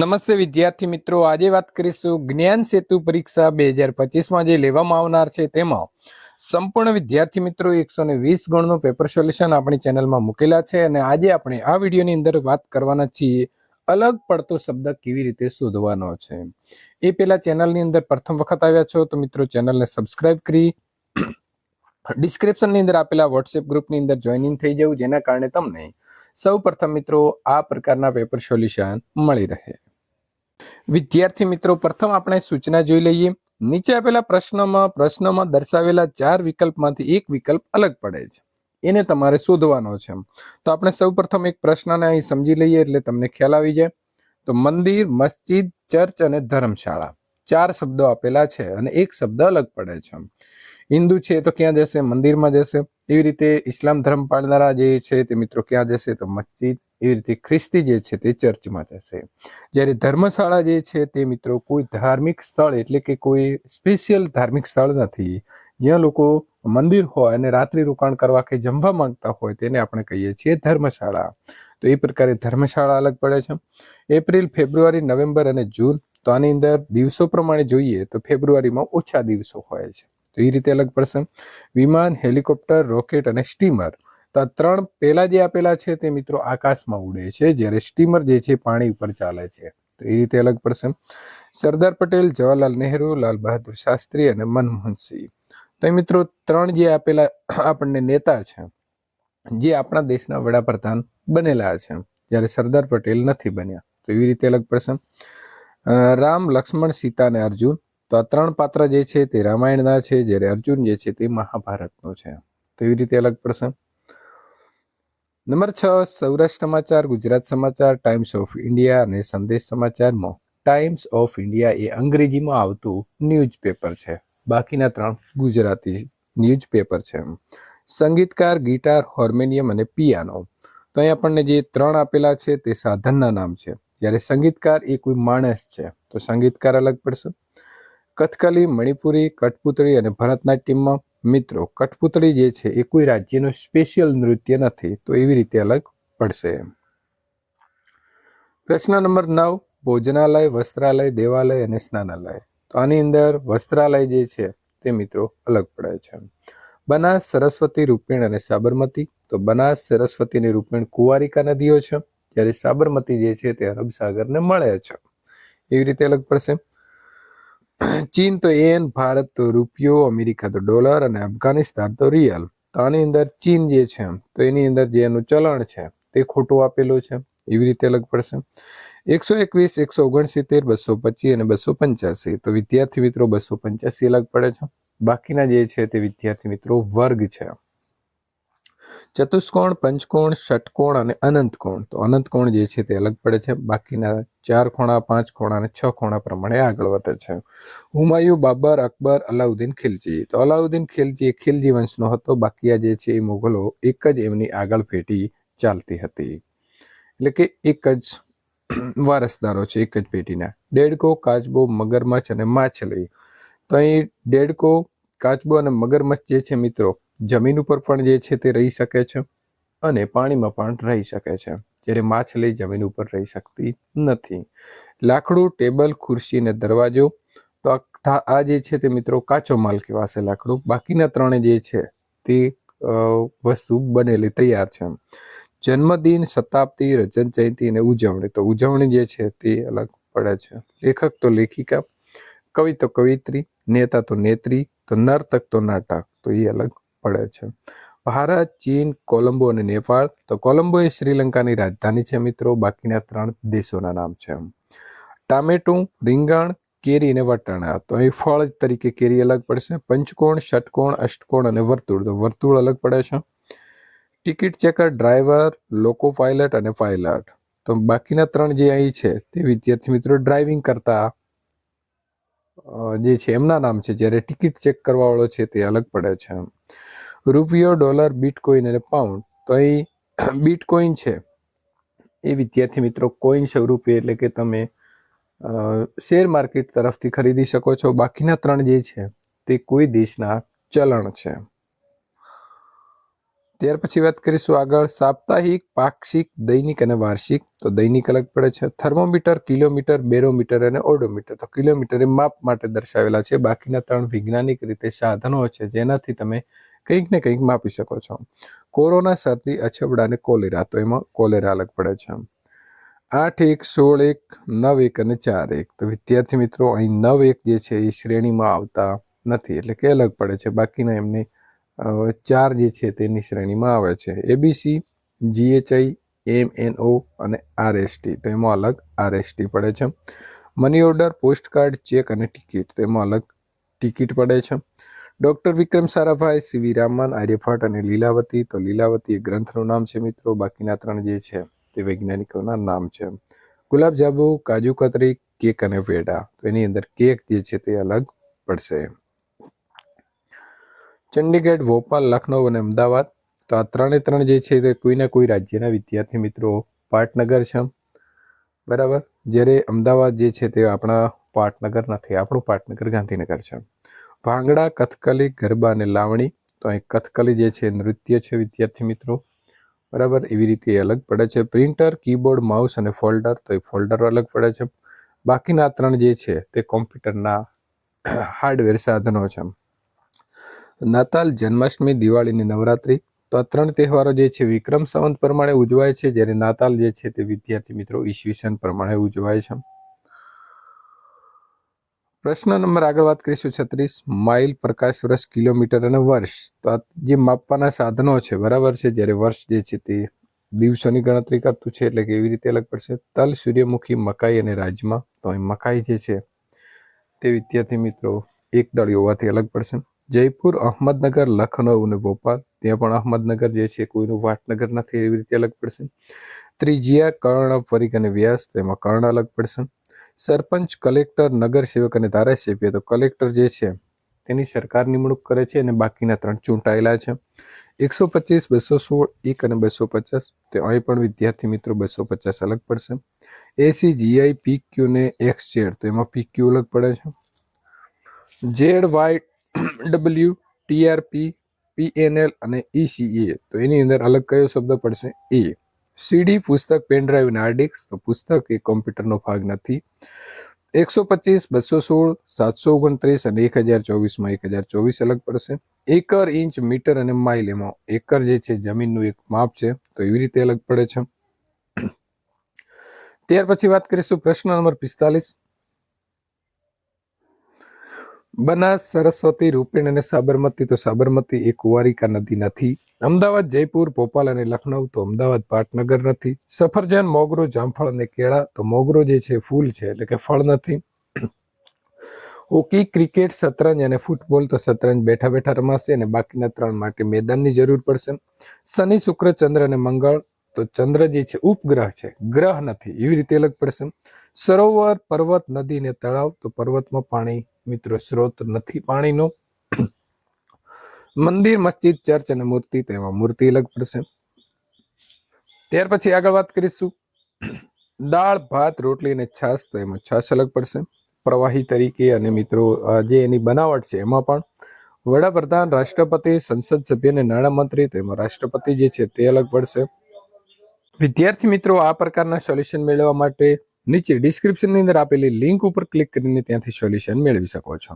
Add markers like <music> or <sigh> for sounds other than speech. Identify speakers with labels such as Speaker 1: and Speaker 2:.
Speaker 1: નમસ્તે વિદ્યાર્થી મિત્રો. આજે વાત કરીશું જ્ઞાન સેતુ પરીક્ષા બે હજાર પચીસમાં જે લેવામાં આવનાર છે તેમાં સંપૂર્ણ વિદ્યાર્થી મિત્રો એકસો ને વીસ ગણનું પેપર સોલ્યુશન આપણી ચેનલમાં મૂકેલા છે અને આજે આપણે આ વિડીયોની અંદર વાત કરવાના છીએ અલગ પડતો શબ્દ કેવી રીતે શોધવાનો છે. એ પેલા ચેનલની અંદર પ્રથમ વખત આવ્યા છો તો મિત્રો ચેનલને સબસ્ક્રાઇબ કરી ડિસ્ક્રિપ્શનની અંદર આપેલા વોટ્સએપ ગ્રુપની અંદર જોઈનિંગ થઈ જવું, જેના કારણે તમને સૌ પ્રથમ મિત્રો આ પ્રકારના પેપર સોલ્યુશન મળી રહે. વિદ્યાર્થી મિત્રો, પ્રથમ આપણે સૂચના જોઈ લઈએ. નીચે આપેલા પ્રશ્નમાં પ્રશ્નમાં દર્શાવેલા ચાર વિકલ્પમાંથી એક વિકલ્પ અલગ પડે છે. એને તમારે શોધવાનો છે તો આપણે સૌ પ્રથમ એક પ્રશ્નને અહીં સમજી લઈએ એટલે તમને ખ્યાલ આવી જાય. તો મંદિર, મસ્જિદ, ચર્ચ અને ધર્મશાળા. ચાર શબ્દો આપેલા છે અને એક શબ્દ અલગ પડે છે. હિન્દુ છે તો ક્યાં જશે? મંદિરમાં જશે. એવી રીતે ઇસ્લામ ધર્મ પાળનારા જે છે તે મિત્રો ક્યાં જશે? તો મસ્જિદ. એવી રીતે ખ્રિસ્તી જે છે તે ચર્ચમાં જશે. જ્યારે ધર્મશાળા જે છે તે મિત્રો કોઈ ધાર્મિક સ્થળ એટલે કે કોઈ સ્પેશિયલ ધાર્મિક સ્થળ નથી. જ્યાં લોકો મંદિર હોય અને રાત્રિ રોકાણ કરવા કે જમવા માંગતા હોય તેને આપણે કહીએ છીએ ધર્મશાળા. તો એ પ્રકારે ધર્મશાળા અલગ પડે છે. એપ્રિલ, ફેબ્રુઆરી, નવેમ્બર અને જૂન તો આની અંદર દિવસો પ્રમાણે જોઈએ તો ફેબ્રુઆરીમાં ઓછા દિવસો હોય છે. તો એ રીતે અલગ પડશે. વિમાન હેલિકોપ્ટર રોકેટ અને સ્ટીમર. તો આ ત્રણ પહેલા જે આપેલા છે તે મિત્રો આકાશમાં ઉડે છે જ્યારે સ્ટીમર જે છે પાણી ઉપર ચાલે છે. તો એ રીતે અલગ પડશે. સરદાર પટેલ જવાહરલાલ નહેરુ લાલ બહાદુર શાસ્ત્રી અને મનમોહન સિંહ. તો મિત્રો ત્રણ જે આપેલા આપણને નેતા છે જે આપણા દેશના વડાપ્રધાન બનેલા છે જ્યારે સરદાર પટેલ નથી બન્યા. તો એવી રીતે અલગ અ, રામ, લક્ષ્મણ, સીતા અને અર્જુન. તો આ ત્રણ પાત્ર જે છે તે રામાયણના છે, જ્યારે અર્જુન જે છે તે મહાભારતનો છે. તો એવી રીતે અલગ પડશે? નંબર છ, સૌરાષ્ટ્ર સમાચાર, ગુજરાત સમાચાર, ટાઈમ્સ ઓફ ઇન્ડિયા અને સંદેશ સમાચારમાં ટાઈમ્સ ઓફ ઇન્ડિયા એ અંગ્રેજીમાં આવતું ન્યૂઝપેપર છે. બાકીના ત્રણ ગુજરાતી ન્યૂઝપેપર છે. સંગીતકાર, ગિટાર, હોર્મોનિયમ અને પિયાનો. તો અહીં આપણને જે ત્રણ આપેલા છે તે સાધનના નામ છે. જ્યારે સંગીતકાર એ કોઈ માણસ છે, તો સંગીતકાર અલગ પડશે. કથકલી, મણિપુરી, કઠપુતળી અને ભરતનાટ્યમમાં મિત્રો, કઠપુતળી જે છે એ કોઈ રાજ્યનું સ્પેશિયલ નૃત્ય નથી, તો એવી રીતે અલગ પડશે પ્રશ્ન નંબર નવ, ભોજનાલય, વસ્ત્રાલય, દેવાલય અને સ્નાનાલય. તો આની અંદર વસ્ત્રાલય જે છે તે મિત્રો અલગ પડે છે બનાસ, સરસ્વતી, રૂપેણ અને સાબરમતી. તો બનાસ સરસ્વતી અને રૂપેણ કુંવારિકા નદીઓ છે. જ્યારે સાબરમતી જે છે તે અરબ સાગરને મળે છે. એવી રીતે અલગ પડશે. ચીન તો એન ભારત તો રૂપિયો, અમેરિકા તો ડોલર અને અફઘાનિસ્તાન તો રિયલ. તો આની અંદર ચીન જે છે, તો એની અંદર જે એનું ચલણ છે, તે ખોટું આપેલું છે. એવી રીતે અલગ પડશે. એકસો એકવીસ, એકસો ઓગણસિત્તેર, બસો પચીસ અને બસો પંચ્યાસી. તો વિદ્યાર્થી મિત્રો બસો પંચ્યાસી અલગ પડે છે. બાકીના જે છે તે વિદ્યાર્થી મિત્રો વર્ગ છે. ચતુષ્કોણ, પંચકોણ, ષટકોણ અને અનંત કોણ તો અનંત કોણ જે છે તે અલગ પડે છે. બાકીના ચાર ખૂણા, પાંચ ખૂણા અને છ ખૂણા પ્રમાણે આગળ વધે છે. હુમાયુ, બાબર, અકબર, અલાઉદ્દીન ખિલજી. તો અલાઉદ્દીન ખિલજી ખિલજી વંશનો હતો. બાકી આ જે છે એ મુગલો એક જ એમની આગળ પેઢી ચાલતી હતી. એટલે કે એક જ વારસદારો છે, એક જ પેઢીના. ડેડકો, કાચબો, મગરમચ્છ અને માછલી. તો અહીં ડેડકો, કાચબો અને મગરમચ્છ જે છે મિત્રો જમીન ઉપર પણ જે છે તે રહી શકે છે અને પાણીમાં પણ રહી શકે છે. જ્યારે માછલી જમીન ઉપર રહી શકતી નથી. લાકડું, ટેબલ, ખુરશી અને દરવાજો. તો આ જે છે તે મિત્રો કાચો માલ કહેવાશે લાકડું. બાકીના ત્રણે જે છે તે વસ્તુ બનેલી તૈયાર છે. જન્મદિન, શતાબ્દી, રજન જયંતિ અને ઉજવણી. તો ઉજવણી જે છે તે અલગ પડે છે. લેખક તો લેખિકા, કવિ તો કવિત્રી, નેતા તો નેત્રી, તો નર્તક તો નાટક. તો એ અલગ પડે છે. ભારત, ચીન, કોલંબો અને નેપાળ. તો કોલંબો એ શ્રીલંકાની રાજધાની છે મિત્રો. બાકીના ત્રણ દેશોના નામ છે. ટામેટું, રીંગણ, કેરી અને વટાણા. તો અહીં ફળ તરીકે કેરી અલગ પડશે. પંચકોણ, ષટકોણ, અષ્ટકોણ અને વર્તુળ. તો વર્તુળ અલગ પડે છે. Ticket checker, driver, loco pilot અને પાયલટ. તો બાકીના ત્રણ જે અહીં છે તે વિદ્યાર્થી મિત્રો ડ્રાઇવિંગ કરતા જે છે એમના નામ છે. જ્યારે ટિકિટ ચેક કરવાવાળો છે તે અલગ પડે છે. રૂપિયો, ડોલર બીટકોઈન અને પાઉન્ડ. તો અહીં <clears throat> બીટકોઈન છે. એ વિદ્યાર્થી મિત્રો કોઈન સ્વરૂપે એટલે કે તમે શેર માર્કેટ તરફથી ખરીદી શકો છો. બાકીના ત્રણ જે છે તે કોઈ દેશના ચલણ છે. ત્યાર પછી વાત કરીશું આગળ સાપ્તાહિક, પાક્ષિક, દૈનિક અને વાર્ષિક. તો દૈનિક અલગ પડે છે. થર્મોમીટર, કિલોમીટર, બેરોમીટર અને ઓડોમીટર. તો કિલોમીટર એ માપ માટે દર્શાવેલા છે. બાકીના ત્રણ વૈજ્ઞાનિક રીતે સાધનો છે જેનાથી તમે કંઈક ને કંઈક માપી શકો છો. કોરોના, શરદી, અછબડા અને કોલેરા. તો એમાં કોલેરા અલગ પડે છે. આઠ એક, સોળ એક, નવ એક અને ચાર એક. તો વિદ્યાર્થી મિત્રો, અહીં નવ એક જે છે એ શ્રેણીમાં આવતા નથી. એટલે કે અલગ પડે છે. બાકીના એમની ચાર જે છે તેની શ્રેણીમાં આવે છે. ABC GHI M N O અને આરએસટી તો એમાં અલગ આરએસટી પડે છે. મની ઓર્ડર પોસ્ટકાર્ડ ચેક અને ટિકિટ તેમાં અલગ ટિકિટ પડે છે. ડૉક્ટર વિક્રમ સારાભાઈ સીવી રામન આર્યભટ્ટ અને લીલાવતી તો લીલાવતી એ ગ્રંથનું નામ છે મિત્રો. બાકીના ત્રણ જે છે તે વૈજ્ઞાનિકોના નામ છે. ગુલાબજાંબુ કાજુ કતરી, કેક અને વેડા. તો એની અંદર કેક જે છે તે અલગ પડશે. ચંડીગઢ, ભોપાલ લખનઉ અને અમદાવાદ. તો આ ત્રણે ત્રણ જે છે તે કોઈના કોઈ રાજ્યના વિદ્યાર્થી મિત્રો પાટનગર છે. બરાબર? જ્યારે અમદાવાદ જે છે તે આપણા પાટનગર નથી, આપણું પાટનગર ગાંધીનગર છે. ભાંગડા, કથકલી, ગરબા અને લાવણી. તો અહીં કથકલી જે છે નૃત્ય છે વિદ્યાર્થી મિત્રો. બરાબર? એવી રીતે અલગ પડે છે. પ્રિન્ટર, કીબોર્ડ, માઉસ અને ફોલ્ડર. તો એ ફોલ્ડર અલગ પડે છે. બાકીના ત્રણ જે છે તે કોમ્પ્યુટરના હાર્ડવેર સાધનો છે. નાતાલ જન્માષ્ટમી દિવાળી અને નવરાત્રી. તો આ ત્રણ તહેવારો જે છે, વિક્રમ સંવંત પ્રમાણે ઉજવાય છે, જ્યારે નાતાલ જે છે, તે વિદ્યાર્થી મિત્રો ઈસવીસન પ્રમાણે ઉજવાય છે. પ્રશ્ન નંબર આગળ વાત કરીશું છત્રીસ, માઇલ પ્રકાશ વર્ષ કિલોમીટર અને વર્ષ. તો આ જે માપવાના સાધનો છે, બરાબર છે, જ્યારે વર્ષ જે છે, તે દિવસોની ગણતરી કરતું છે, એટલે કે એવી રીતે અલગ પડશે. તલ, સૂર્યમુખી, મકાઈ અને રાજમા. તો અહીં મકાઈ જે છે, તે વિદ્યાર્થી મિત્રો એક દળી હોવાથી અલગ પડશે. જયપુર, અહમદનગર લખનઉ અને ભોપાલ. ત્યાં પણ અહમદનગર જે છે કોઈનું વાટનગર નથી એવી રીતે અલગ પડશે. ત્રીજિયા, કર્ણ ફરીક અને વ્યાસ, તેમાં કર્ણ અલગ પડશે. સરપંચ, કલેક્ટર, નગર સેવક અને ધારાસભ્ય. તો કલેક્ટર જે છે, તેની સરકાર નિમણૂક કરે છે અને બાકીના ત્રણ ચૂંટાયેલા છે. એકસો પચીસ, બસો સોળ, એક અને બસો પચાસ. તે અહીં પણ વિદ્યાર્થી મિત્રો બસો પચાસ અલગ પડશે. એસી જીઆઈ પી ક્યુ ને એક્સ ઝેડ તો એમાં પી ક્યુ અલગ પડે છે. Z Y W TRP PNL અને ઈસીએ તો એની અંદર અલગ કયો શબ્દ પડશે? એ સીડી પુસ્તક પેનડ્રાઈવ અને હાર્ડ તો પુસ્તક એ કોમ્પ્યુટરનો ભાગ નથી. એકસો પચીસ, બસો સોળ, સાતસો ઓગણત્રીસ અને એક હજાર ચોવીસમાં એક હજાર ચોવીસ અલગ પડશે. એકર, ઇંચ, મીટર અને માઇલ એમાં. એકર જે છે, જમીનનું એક માપ છે. તો એવી રીતે અલગ પડે છે. ત્યાર પછી વાત કરીશું પ્રશ્ન નંબર પિસ્તાલીસ. બનાસ સરસ્વતી, રૂપેણ અને સાબરમતી. તો સાબરમતી એ કુંવારિકા નદી નથી. અમદાવાદ, જયપુર, ભોપાલ અને લખનઉ તો અમદાવાદ પાટનગર નથી. સફરજન, મોગરો, જામફળ અને કેળા તો મોગરો જે છે ફૂલ છે, એટલે કે ફળ નથી. હોકી, ક્રિકેટ, શતરંજ અને ફૂટબોલ તો શતરંજ બેઠા બેઠા રમાશે અને બાકીના ત્રણ માટે મેદાનની જરૂર પડશે. શનિ, શુક્ર, ચંદ્ર અને મંગળ તો ચંદ્ર જે છે ઉપગ્રહ છે, ગ્રહ નથી. એવી રીતે અલગ પડશે. સરોવર, પર્વત, નદી ને તળાવ તો પર્વતમાં પાણી મિત્રો, સ્ત્રોત નથી પાણીનો. મંદિર, મસ્જિદ, ચર્ચ અને મૂર્તિ તેમાં મૂર્તિ અલગ પડશે. ત્યાર પછી આગળ વાત કરીશું. દાળ, ભાત, રોટલી અને છાશ તો એમાં છાશ અલગ પડશે. પ્રવાહી તરીકે અને મિત્રો જે એની બનાવટ છે એમાં પણ વડાપ્રધાન, રાષ્ટ્રપતિ, સંસદ સભ્ય અને નાણામંત્રી તેમાં રાષ્ટ્રપતિ જે છે તે અલગ પડશે. વિદ્યાર્થી મિત્રો, આ પ્રકારના સોલ્યુશન મેળવવા માટે નીચે ડિસ્ક્રિપ્શનની અંદર આપેલી લિંક ઉપર ક્લિક કરીને ત્યાંથી સોલ્યુશન મેળવી શકો છો.